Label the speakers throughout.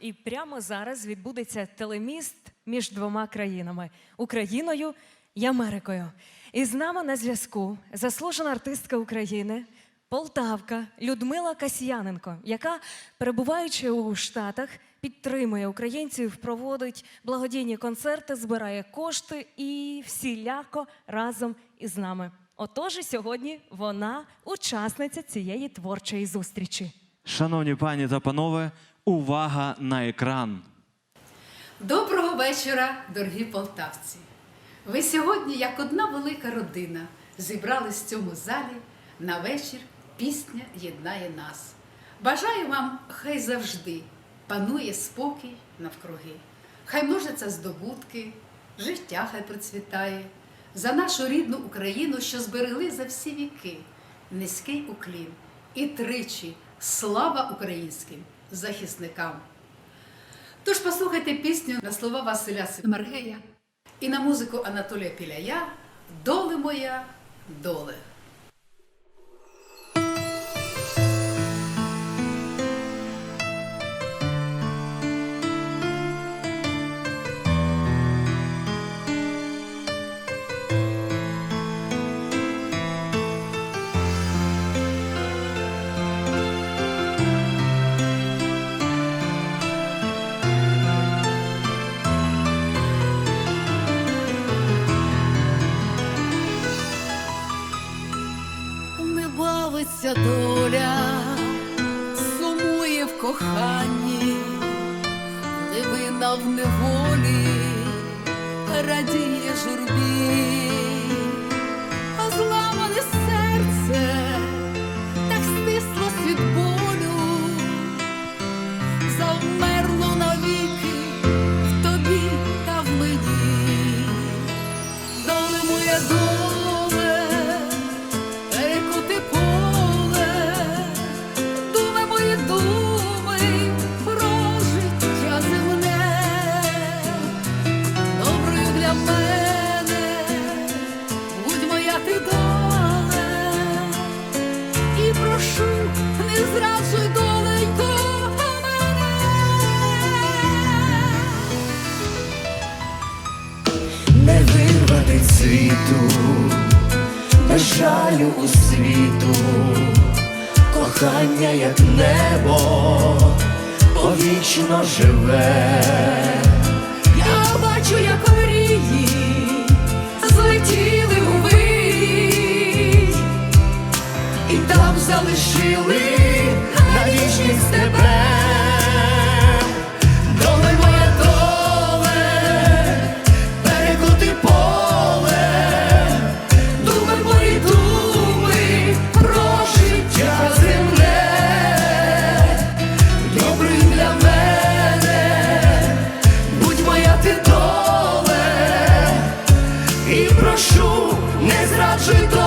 Speaker 1: І прямо зараз відбудеться телеміст між двома країнами Україною і Америкою. І з нами на зв'язку заслужена артистка України, Полтавка Людмила Касьяненко, яка, перебуваючи у Штатах, підтримує українців, проводить благодійні концерти, збирає кошти і всіляко разом із нами. Отож, сьогодні вона учасниця цієї творчої зустрічі.
Speaker 2: Шановні пані та панове, увага на екран.
Speaker 3: Доброго вечора, дорогі полтавці! Ви сьогодні, як одна велика родина, зібрались в цьому залі на вечір Пісня єднає нас. Бажаю вам, хай завжди панує спокій навкруги. Хай множаться здобутки, життя хай процвітає. За нашу рідну Україну, що зберегли за всі віки, низький уклін і тричі слава українським захисникам. Тож послухайте пісню на слова Василя Семергея і на музику Анатолія Піляя Доле моя, доле.
Speaker 4: Не доля, сумує в коханні, невинна в неволі, радіє журбі, а зламане серце так стисло від болю, завмерло навіки в тобі та в мені. Доле моя доле,
Speaker 5: світу, жалю у світу, кохання, як небо, повічно живе.
Speaker 4: Я бачу, як
Speaker 5: Czy to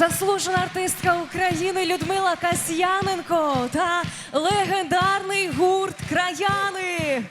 Speaker 1: Заслужена артистка України Людмила Касьяненко та легендарний гурт Краяни.